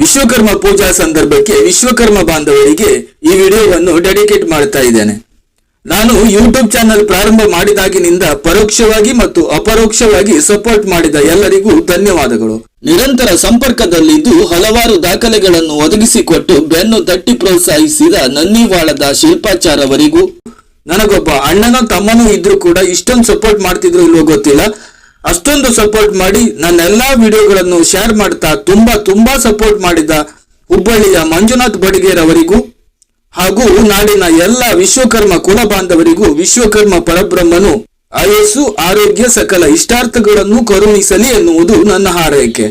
ವಿಶ್ವಕರ್ಮ ಪೂಜಾ ಸಂದರ್ಭಕ್ಕೆ ವಿಶ್ವಕರ್ಮ ಬಾಂಧವರಿಗೆ ಈ ವಿಡಿಯೋವನ್ನು ಡೆಡಿಕೇಟ್ ಮಾಡ್ತಾ ಇದ್ದೇನೆ. ನಾನು ಯೂಟ್ಯೂಬ್ ಚಾನೆಲ್ ಪ್ರಾರಂಭ ಮಾಡಿದಾಗಿನಿಂದ ಪರೋಕ್ಷವಾಗಿ ಮತ್ತು ಅಪರೋಕ್ಷವಾಗಿ ಸಪೋರ್ಟ್ ಮಾಡಿದ ಎಲ್ಲರಿಗೂ ಧನ್ಯವಾದಗಳು. ನಿರಂತರ ಸಂಪರ್ಕದಲ್ಲಿದ್ದು ಹಲವಾರು ದಾಖಲೆಗಳನ್ನು ಒದಗಿಸಿಕೊಟ್ಟು ಬೆನ್ನು ತಟ್ಟಿ ಪ್ರೋತ್ಸಾಹಿಸಿದ ನನ್ನಿವಾಳದ ಶಿಲ್ಪಾಚಾರ್ ಅವರಿಗೂ. ನನಗೊಬ್ಬ ಅಣ್ಣನ ತಮ್ಮನೂ ಇದ್ರೂ ಕೂಡ ಇಷ್ಟೊಂದು ಸಪೋರ್ಟ್ ಮಾಡ್ತಿದ್ರು ಇಲ್ವೋ ಗೊತ್ತಿಲ್ಲ. ಅಷ್ಟೊಂದು ಸಪೋರ್ಟ್ ಮಾಡಿ ನನ್ನ ಎಲ್ಲಾ ವಿಡಿಯೋಗಳನ್ನು ಶೇರ್ ಮಾಡ್ತಾ ತುಂಬಾ ತುಂಬಾ ಸಪೋರ್ಟ್ ಮಾಡಿದ ಹುಬ್ಬಳ್ಳಿಯ ಮಂಜುನಾಥ್ ಬಡಿಗೇರ್ ಅವರಿಗೂ ಹಾಗೂ ನಾಡಿನ ಎಲ್ಲ ವಿಶ್ವಕರ್ಮ ಕುಲ ಬಾಂಧವರಿಗೂ ವಿಶ್ವಕರ್ಮ ಪರಬ್ರಹ್ಮನು ಆಯಸ್ಸು, ಆರೋಗ್ಯ, ಸಕಲ ಇಷ್ಟಾರ್ಥಗಳನ್ನು ಕರುಣಿಸಲಿ ಎನ್ನುವುದು ನನ್ನ ಹಾರೈಕೆ.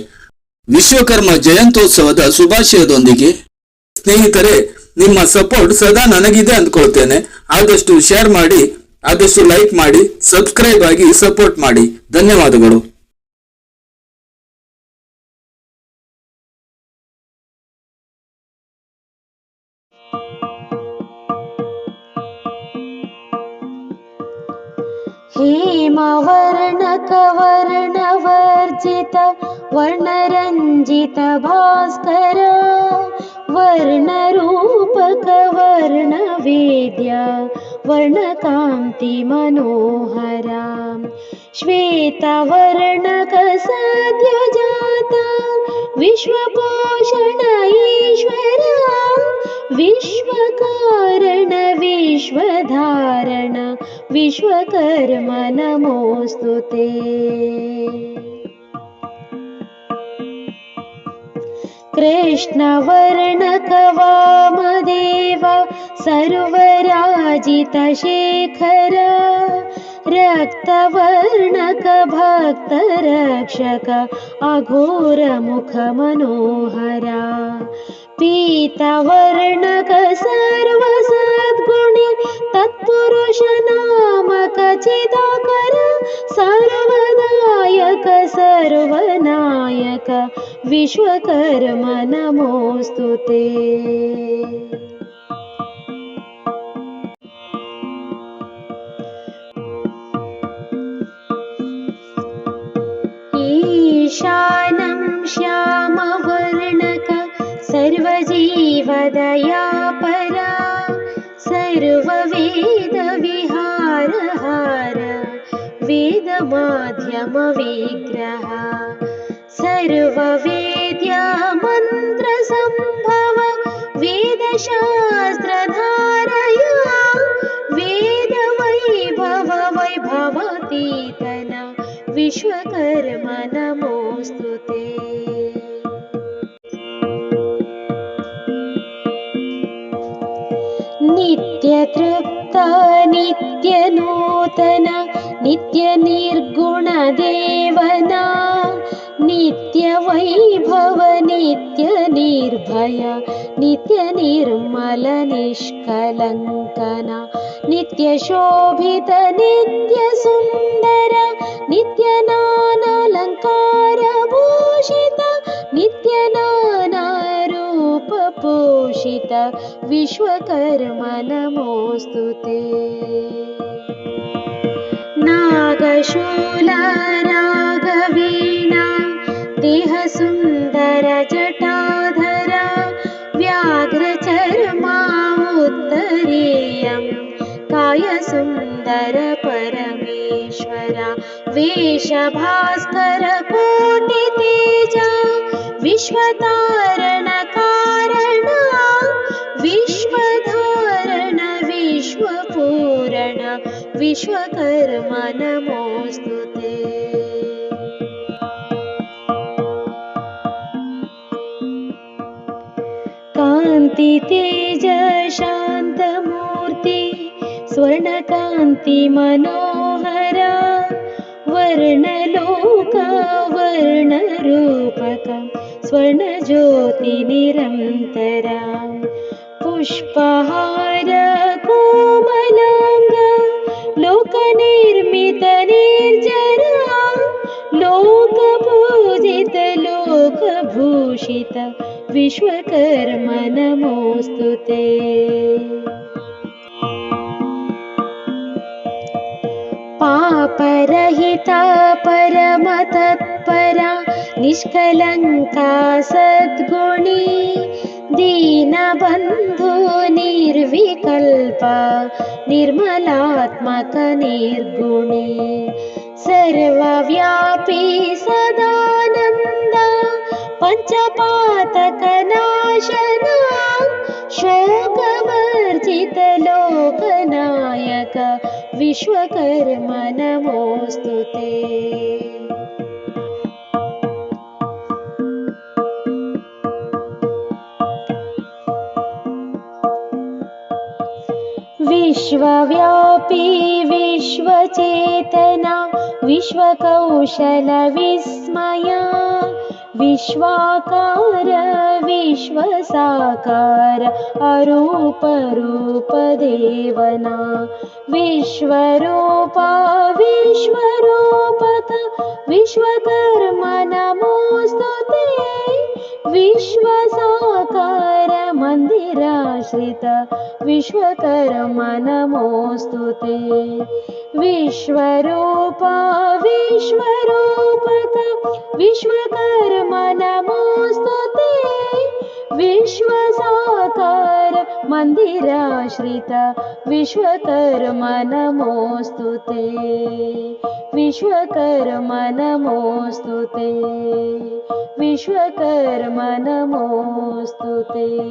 ವಿಶ್ವಕರ್ಮ ಜಯಂತ್ಯೋತ್ಸವದ ಶುಭಾಶಯದೊಂದಿಗೆ ಸ್ನೇಹಿತರೆ, ನಿಮ್ಮ ಸಪೋರ್ಟ್ ಸದಾ ನನಗಿದೆ ಅಂದ್ಕೊಳ್ತೇನೆ. ಆದಷ್ಟು ಶೇರ್ ಮಾಡಿ ಆದಷ್ಟು ಲೈಕ್ ಮಾಡಿ ಸಬ್ಸ್ಕ್ರೈಬ್ ಆಗಿ ಸಪೋರ್ಟ್ ಮಾಡಿ ಧನ್ಯವಾದಗಳು हेमवर्णकवर्णवर्जित वर्णरञ्जित भास्कर वर्णरूपकवर्णवेद्य वर्णकान्ति श्वेतवर्णकसद्यजाता विश्वपोषण ईश्वरा विश्वकारण विश्वधारण विश्वकर्म नमोऽस्तु ते. कृष्णवर्णकवामदेव सर्वराजितशेखर रक्तवर्णकभक्तरक्षक अघोरमुखमनोहरा पीतवर्णक सर्वसद्गुणि तत्पुरुष नामक चिदाकर सर्वदायक सर्वनायक विश्वकर्म नमोऽस्तु ते ईशानं श्यामवर्णक सर्वजीवदयापरा सर्ववेदविहारहार वेदमाध्यमविग्रह सर्ववेद्या मन्त्रसम्भव वेदशास्त्रधारया वेदवैभव वैभवतीतन विश्वकर्म नित्यतृप्त नित्यनूतन नित्यनिर्गुणदेवना नित्यवैभव नित्यनिर्भय नित्यनिर्मलनिष्कलङ्कन नित्यशोभित नित्यसुन्दर नित्यनानालङ्कारभूषित नित्यनानारूपपोषित विश्वकर्म नमोऽस्तु ते। नागशूलरागवीणा देहसुन्दर जटाधरा व्याघ्रचर्मा उत्तरीयं कायसुन्दर परमेश्वरा वेषभास्कर कोटितेजा विश्वतारणकारणा विश्वधारण विश्वपूरण विश्वकर्म शान्तमूर्ति स्वर्णकान्ति मनोहरा वर्णलोका वर्णरूपक स्वर्णज्योतिनिरन्तरा पुष्पहार विश्वकर्म नमोऽस्तु ते। पापरहिता परमतत्परा निष्कलङ्का सद्गुणी दीनबन्धु निर्विकल्प निर्मलात्मक निर्गुणे। सर्वव्यापी सदानन्द पञ्चपातकनाशना नमोऽस्तु ते विश्वव्यापी विश्वचेतना विश्वकौशलविस्मया विश्वाकार विश्वसाकार अरूपरूपदेवना विश्वरूपा विश्वरूपक विश्वकर्म नमोऽस्तु ते विश्वसाकार मन्दिराश्रित विश्वकर्म नमोऽस्तु ते। विश्वरूपा विश्वरूपक नमोऽस्तु ते। विश्वसाकार मन्दिराश्रित विश्वकर्म नमोऽस्तु ते। विश्वकर्म नमोऽस्तु ते। विश्वकर्म नमोऽस्तु ते